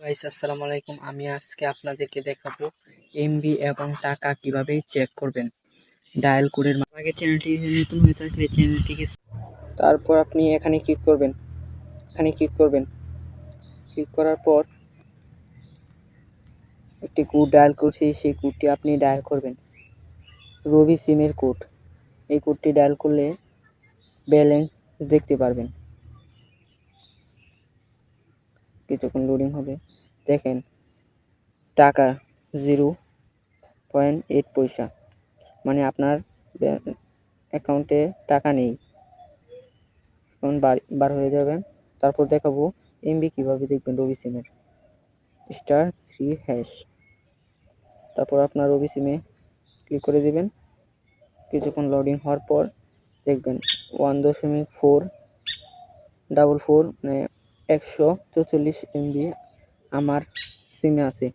Guys আসসালামু আলাইকুম। আমি আজকে আপনাদেরকে দেখাবো এমবি এবং টাকা কীভাবে চেক করবেন। ডায়াল কোডের আগে চ্যানেলটি নতুন হয়ে থাকলে চ্যানেলটিকে তারপর আপনি এখানে ক্লিক করবেন। এখানে ক্লিক করবেন। ক্লিক করার পর একটি কোড ডায়াল করছি সেই কোডটি আপনি ডায়াল করবেন। রবি সিমের কোড এই কোডটি ডায়াল করলে ব্যালেন্স দেখতে পারবেন। কিছুক্ষণ লোডিং হবে, দেখেন, টাকা জিরো পয়েন্ট এইট পয়সা। মানে আপনার অ্যাকাউন্টে টাকা নেই। এখন বার হয়ে যাবেন তারপর দেখাবো এমবি কীভাবে দেখবেন রবি সিমের স্টার থ্রি হ্যাশ তারপর আপনার রবি সিমে ক্লিক করে দিবেন। কিছুক্ষণ লোডিং হওয়ার পর দেখবেন ওয়ান দশমিক ফোর ডাবল ফোর মানে একশো চৌচল্লিশ এমবি আমার সিমে আছে।